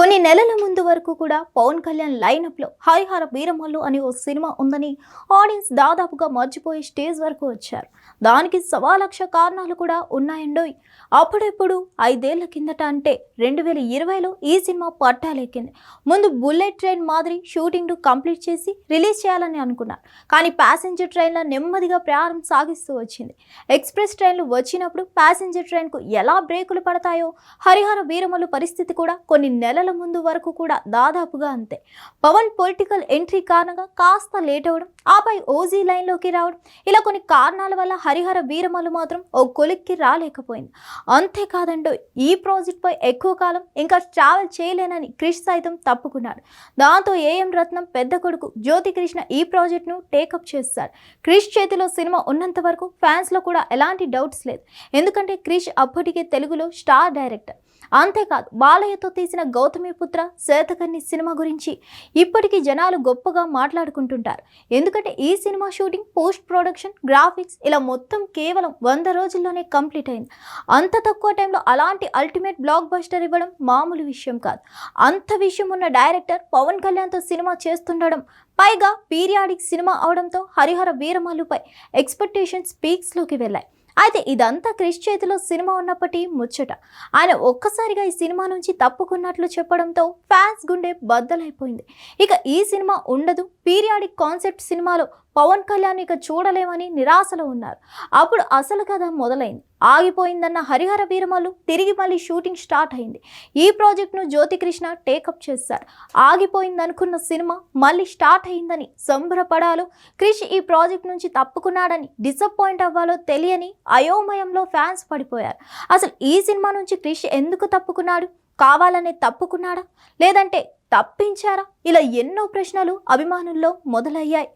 కొన్ని నెలల ముందు వరకు కూడా పవన్ కళ్యాణ్ లైనప్లో హరిహర వీరమల్లు అనే ఓ సినిమా ఉందని ఆడియన్స్ దాదాపుగా మర్చిపోయే స్టేజ్ వరకు వచ్చారు. దానికి సవా లక్ష కారణాలు కూడా ఉన్నాయండోయ్. అప్పుడెప్పుడు? ఐదేళ్ళ కిందట అంటే రెండు వేల ఇరవైలో ఈ సినిమా పట్టాలెక్కింది. ముందు బుల్లెట్ ట్రైన్ మాదిరి షూటింగ్ను కంప్లీట్ చేసి రిలీజ్ చేయాలని అనుకున్నారు. కానీ ప్యాసింజర్ ట్రైన్లో నెమ్మదిగా ప్రయాణం సాగిస్తూ వచ్చింది. ఎక్స్ప్రెస్ ట్రైన్లు వచ్చినప్పుడు ప్యాసింజర్ ట్రైన్కు ఎలా బ్రేకులు పడతాయో హరిహర వీరమల్లు పరిస్థితి కూడా కొన్ని నెలల ముందు వరకు కూడా దాదాపుగా అంతే. పవన్ పొలిటికల్ ఎంట్రీ కారణంగా కాస్త లేట్ అవ్వడం ఆపై ఓజీ లైన్లోకి రావడం ఇలా కొన్ని కారణాల వల్ల హరిహర వీరమల్లు మాత్రం ఓ కొలిక్కి రాలేకపోయింది. అంతేకాదండో ఈ ప్రాజెక్ట్పై ఎక్కువ కాలం ఇంకా ట్రావెల్ చేయలేనని క్రిష్ సైతం తప్పుకున్నాడు. దాంతో ఏఎం రత్నం పెద్ద కొడుకు జ్యోతి కృష్ణ ఈ ప్రాజెక్ట్ను టేకప్ చేస్తాడు క్రిష్ చేతిలో సినిమా ఉన్నంత వరకు ఫ్యాన్స్లో కూడా ఎలాంటి డౌట్స్ లేదు. ఎందుకంటే క్రిష్ అప్పటికే తెలుగులో స్టార్ డైరెక్టర్. అంతేకాదు బాలయ్యతో తీసిన పుత్ర శాతకర్ణి సినిమా గురించి ఇప్పటికీ జనాలు గొప్పగా మాట్లాడుకుంటుంటారు. ఎందుకంటే ఈ cinema shooting post production graphics ఇలా మొత్తం కేవలం వంద రోజుల్లోనే కంప్లీట్ అయింది. అంత తక్కువ టైంలో అలాంటి అల్టిమేట్ బ్లాక్ బస్టర్ ఇవ్వడం మామూలు విషయం కాదు. అంత విషయం ఉన్న డైరెక్టర్ పవన్ కళ్యాణ్తో సినిమా చేస్తుండడం పైగా పీరియాడిక్ సినిమా అవడంతో హరిహర వీరమల్లుపై ఎక్స్పెక్టేషన్స్ పీక్స్లోకి వెళ్ళాయి. అయితే ఇదంతా క్రిష్ చేతిలో సినిమా ఉన్నప్పటి ముచ్చట. ఆయన ఒక్కసారిగా ఈ సినిమా నుంచి తప్పుకున్నట్లు చెప్పడంతో ఫ్యాన్స్ గుండె బద్దలైపోయింది. ఇక ఈ సినిమా ఉండదు. పీరియాడిక్ కాన్సెప్ట్ సినిమాలో పవన్ కళ్యాణ్ ఇక చూడలేమని నిరాశలో ఉన్నారు. అప్పుడు అసలు కథ మొదలైంది. ఆగిపోయిందన్న హరిహర వీరమలు తిరిగి మళ్ళీ షూటింగ్ స్టార్ట్ అయింది. ఈ ప్రాజెక్ట్ను జ్యోతికృష్ణ టేకప్ చేశారు. ఆగిపోయిందనుకున్న సినిమా మళ్ళీ స్టార్ట్ అయిందని సంబరపడాలో క్రిష్ ఈ ప్రాజెక్ట్ నుంచి తప్పుకున్నాడని డిసప్పాయింట్ అవ్వాలో తెలియని అయోమయంలో ఫ్యాన్స్ పడిపోయారు. అసలు ఈ సినిమా నుంచి క్రిష్ ఎందుకు తప్పుకున్నాడు? కావాలనే తప్పుకున్నాడా? లేదంటే తప్పించారా? ఇలా ఎన్నో ప్రశ్నలు అభిమానుల్లో మొదలయ్యాయి.